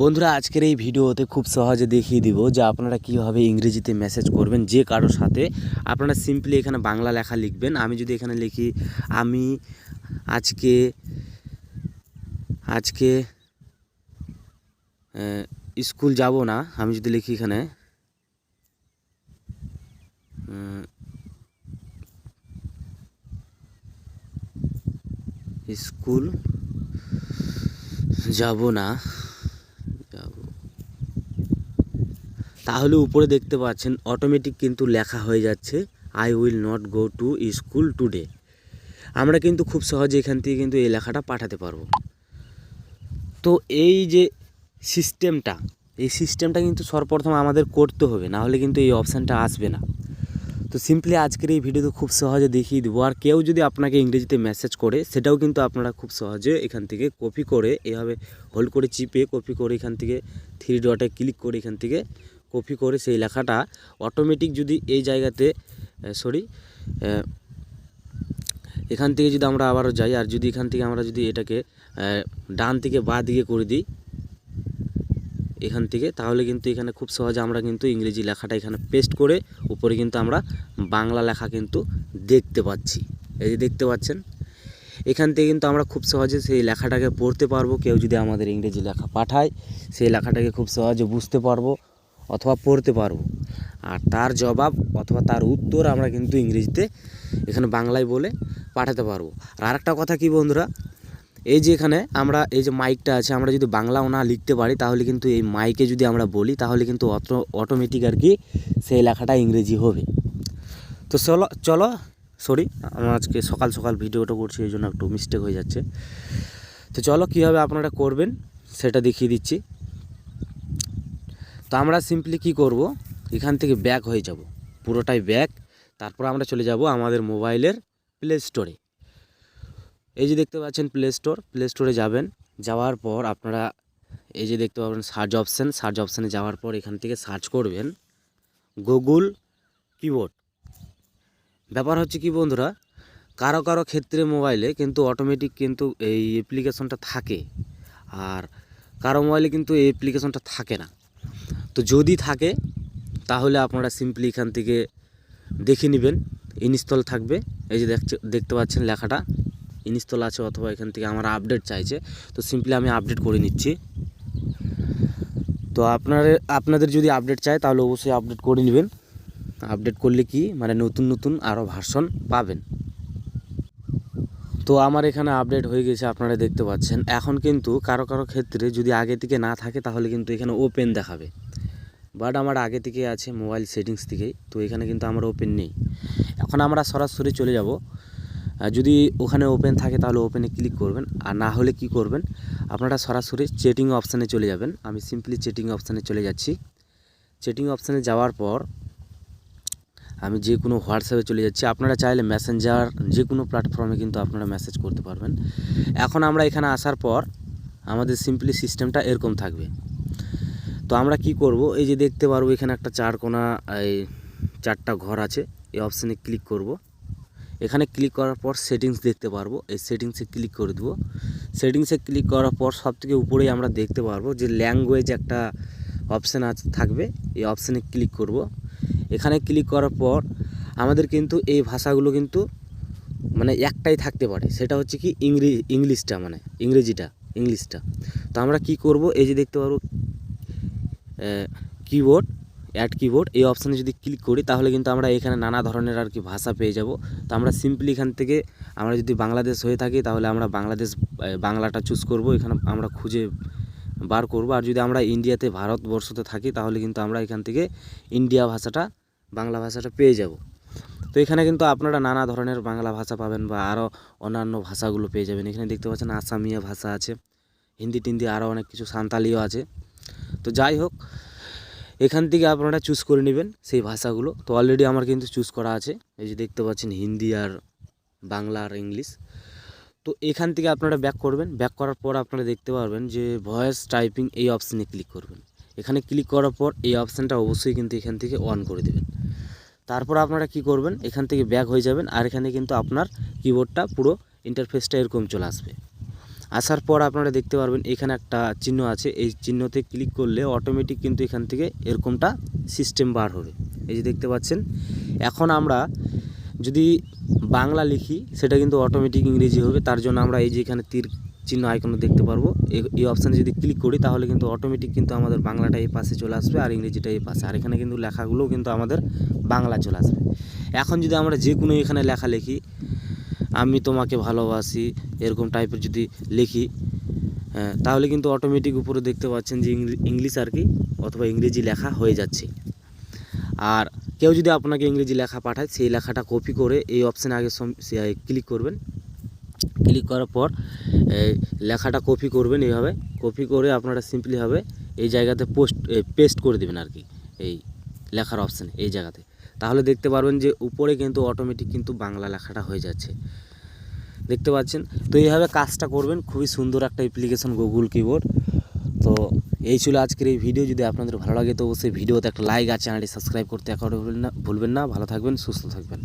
বন্ধুরা, আজকের এই ভিডিওতে খুব সহজে দেখিয়ে দিব যে আপনারা কীভাবে ইংরেজিতে মেসেজ করবেন যে কারোর সাথে। আপনারা সিম্পলি এখানে বাংলা লেখা লিখবেন। আমি যদি এখানে লিখি, আমি আজকে আজকে স্কুল যাব না। আমি যদি লিখি এখানে স্কুল যাব না যাব তাহলে উপরে দেখতে পাচ্ছেন অটোমেটিক কিন্তু লেখা হয়ে যাচ্ছে I will not go to school today আমরা কিন্তু খুব সহজে এখান থেকে কিন্তু এই লেখাটা পাঠাতে পারব। তো এই যে সিস্টেমটা এই সিস্টেমটা কিন্তু সর্বপ্রথম আমাদের করতে হবে, না হলে কিন্তু এই অপশানটা আসবে না। তো সিম্পলি আজকের এই ভিডিওতে খুব সহজে দেখিয়ে দেবো, আর কেউ যদি আপনাকে ইংরেজিতে মেসেজ করে, সেটাও কিন্তু আপনারা খুব সহজে এখান থেকে কপি করে, এভাবে হোল্ড করে চিপে কপি করে এখান থেকে থ্রি ডটে ক্লিক করে এখান থেকে কপি করে সেই লেখাটা অটোমেটিক যদি এই জায়গাতে সরি এখান থেকে যদি আমরা আবারও যাই, আর যদি এখান থেকে আমরা যদি এটাকে ডান থেকে বা দিকে করে দিই, এখান থেকে, তাহলে কিন্তু এখানে খুব সহজে আমরা কিন্তু ইংরেজি লেখাটা এখানে পেস্ট করে উপরে কিন্তু আমরা বাংলা লেখা কিন্তু দেখতে পাচ্ছি। এই যে দেখতে পাচ্ছেন? এখান থেকে কিন্তু আমরা খুব সহজে সেই লেখাটাকে পড়তে পারব। কেউ যদি আমাদের ইংরেজি লেখা পাঠায়, সেই লেখাটাকে খুব সহজে বুঝতে পারব। অথবা পড়তে পারব। আর তার জবাব অথবা তার উত্তর আমরা কিন্তু ইংরেজিতে এখানে বাংলায় বলে পাঠাতে পারব। আর আরেকটা কথা কি বন্ধুরা? এই যে এখানে আমরা, এই যে মাইকটা আছে, আমরা যদি বাংলাও না লিখতে পারি, তাহলে কিন্তু এই মাইকে যদি আমরা বলি, তাহলে কিন্তু অটো অটোমেটিক আর কি সেই লেখাটা ইংরেজি হবে। তো চলো চলো সরি আমরা আজকে সকাল সকাল ভিডিওটা করছি, এই জন্য একটু মিস্টেক হয়ে যাচ্ছে। তো চলো, কীভাবে আপনারা করবেন, সেটা দেখিয়ে দিচ্ছি। তো আমরা সিম্পলি কি করব? এখান থেকে ব্যাক হয়ে যাব। পুরোটাই ব্যাক তারপর আমরা চলে যাব আমাদের মোবাইলের প্লে স্টোরে এই যে দেখতে পাচ্ছেন প্লে স্টোর প্লে স্টোরে যাবেন। যাওয়ার পর আপনারা এই যে দেখতে পাবেন সার্চ অপশান সার্চ অপশানে যাওয়ার পর এখান থেকে সার্চ করবেন গুগল কিবোর্ড ব্যাপার হচ্ছে কি বন্ধুরা, কারও কারও ক্ষেত্রে মোবাইলে কিন্তু অটোমেটিক কিন্তু এই অ্যাপ্লিকেশনটা থাকে। আর কারও মোবাইলে কিন্তু এই অ্যাপ্লিকেশনটা থাকে না। তো যদি থাকে, তাহলে আপনারা সিম্পলি এখান থেকে দেখে নেবেন, ইনস্টল থাকবে। এই যে দেখছে, দেখতে পাচ্ছেন লেখাটা, ইনস্টল আছে অথবা এখান থেকে আমার আপডেট চাইছে। তো সিম্পলি আমি আপডেট করে নিচ্ছি। তো আপনার, আপনাদের যদি আপডেট চাই তাহলে অবশ্যই আপডেট করে নেবেন। আপডেট করলে কি? মানে নতুন নতুন আরও ভার্সন পাবেন। তো আমার এখানে আপডেট হয়ে গেছে, আপনারা দেখতে পাচ্ছেন। এখন কিন্তু কারও কারও ক্ষেত্রে যদি আগে থেকে না থাকে, তাহলে কিন্তু এখানে ওপেন দেখাবে। বাট আমার আগে থেকে আছে মোবাইল সেটিংস থেকেই তো এখানে কিন্তু আমার ওপেন নেই। এখন আমরা সরাসরি চলে যাব। যদি ওখানে ওপেন থাকে তাহলে ওপেনে ক্লিক করবেন, আর না হলে কি করবেন, আপনারা সরাসরি চেটিং অপশানে চলে যাবেন। আমি সিম্পলি চেটিং অপশানে চলে যাচ্ছি। চেটিং অপশানে যাওয়ার পর আমি যে কোনো হোয়াটসঅ্যাপে চলে যাচ্ছি। আপনারা চাইলে মেসেঞ্জার যে কোনো প্ল্যাটফর্মে কিন্তু আপনারা মেসেজ করতে পারবেন। এখন আমরা এখানে আসার পর আমাদের সিম্পলি সিস্টেমটা এরকম থাকবে। তো আমরা কি করব? এই যে দেখতে পারব এখানে একটা চার কোনা, এই চারটা ঘর আছে। এই অপশানে ক্লিক করব। এখানে ক্লিক করার পর সেটিংস দেখতে পারব। এই সেটিংসে ক্লিক করে দেবো। সেটিংসে ক্লিক করার পর সব থেকে উপরেই আমরা দেখতে পারব যে ল্যাঙ্গুয়েজ একটা অপশান আছে থাকবে। এই অপশানে ক্লিক করব। এখানে ক্লিক করার পর আমাদের কিন্তু এই ভাষাগুলো কিন্তু মানে একটাই থাকতে পারে। সেটা হচ্ছে কি ইংরেজি ইংলিশটা মানে ইংরেজিটা, ইংলিশটা। তো আমরা কি করব? এই যে দেখতে পারব কিবোর্ড অ্যাড কিবোর্ড এই অপশানে যদি ক্লিক করি, তাহলে কিন্তু আমরা এখানে নানা ধরনের আর কি ভাষা পেয়ে যাব। তো আমরা সিম্পলি এখান থেকে আমরা যদি বাংলাদেশ হয়ে থাকি, তাহলে আমরা বাংলাদেশ বাংলাটা চুজ করব। এখানে আমরা খুঁজে বার করব। আর যদি আমরা ইন্ডিয়াতে, ভারতবর্ষতে থাকি, তাহলে কিন্তু আমরা এখান থেকে ইন্ডিয়া ভাষাটা, বাংলা ভাষাটা পেয়ে যাব। তো এখানে কিন্তু আপনারা নানা ধরনের বাংলা ভাষা পাবেন বা আরও অন্যান্য ভাষাগুলো পেয়ে যাবেন। এখানে দেখতে পাচ্ছেন আসামিয়া ভাষা আছে, হিন্দি টিন্দি আরও অনেক কিছু, সাঁওতালিও আছে। তো যাই হোক, এখান থেকে আপনারা চুজ করে নেবেন সেই ভাষাগুলো। তো অলরেডি আমার কিন্তু চুজ করা আছে। এই যে দেখতে পাচ্ছেন হিন্দি আর বাংলা আর ইংলিশ। তো এখান থেকে আপনারা ব্যাক করবেন। ব্যাক করার পর আপনারা দেখতে পারবেন যে ভয়েস টাইপিং এই অপশানে ক্লিক করবেন। এখানে ক্লিক করার পর এই অপশানটা অবশ্যই কিন্তু এখান থেকে অন করে দেবেন। তারপর আপনারা কি করবেন? এখান থেকে ব্যাক হয়ে যাবেন। আর এখানে কিন্তু আপনার কিবোর্ডটা পুরো ইন্টারফেসটা এরকম চলে আসবে। আসার পর আপনারা দেখতে পারবেন এখানে একটা চিহ্ন আছে। এই চিহ্নতে ক্লিক করলে অটোমেটিক কিন্তু এখান থেকে এরকমটা সিস্টেম বার হবে। এই যে দেখতে পাচ্ছেন, এখন আমরা যদি বাংলা লিখি, সেটা কিন্তু অটোমেটিক ইংরেজি হবে। তার জন্য আমরা এই যে এখানে তীর চিহ্ন আইকন দেখতে পারব। এই অপশানে যদি ক্লিক করি, তাহলে কিন্তু অটোমেটিক কিন্তু আমাদের বাংলাটা এই পাশে চলে আসবে আর ইংরেজিটা এই পাশে। আর এখানে কিন্তু লেখাগুলোও কিন্তু আমাদের বাংলা চলে আসবে। এখন যদি আমরা যে কোনো এখানে লেখা লিখি আমি তোমাকে ভালোবাসি এরকম টাইপের যদি লিখি হ্যাঁ, তাহলে কিন্তু অটোমেটিক উপরে দেখতে পাচ্ছেন যে ইংলি- ইংলিশ আর কি অথবা ইংরেজি লেখা হয়ে যাচ্ছে। আর কেউ যদি আপনাকে ইংরেজি লেখা পাঠায় সেই লেখাটা কপি করে এই অপশানে আগে ক্লিক করবেন। ক্লিক করার পর লেখাটা কপি করবেন এইভাবে। কপি করে আপনারা সিম্পলি হবে এই জায়গাতে পোস্ট পেস্ট করে দেবেন আর কি এই লেখার অপশানে এই জায়গাতে। তাহলে দেখতে পারবেন যে উপরে কিন্তু অটোমেটিক কিন্তু বাংলা লেখাটা হয়ে যাচ্ছে। দেখতে পাচ্ছেন? তো এইভাবে কাজটা করবেন। খুবই সুন্দর একটা অ্যাপ্লিকেশন গুগল কিবোর্ড তো এই ছিল আজকের এই ভিডিও যদি আপনাদের ভালো লাগে তো অবশ্যই ভিডিওতে একটা লাইক আর চ্যানেলটি সাবস্ক্রাইব করতে একেবারে ভুলবেন না ভুলবেন না। ভালো থাকবেন, সুস্থ থাকবেন।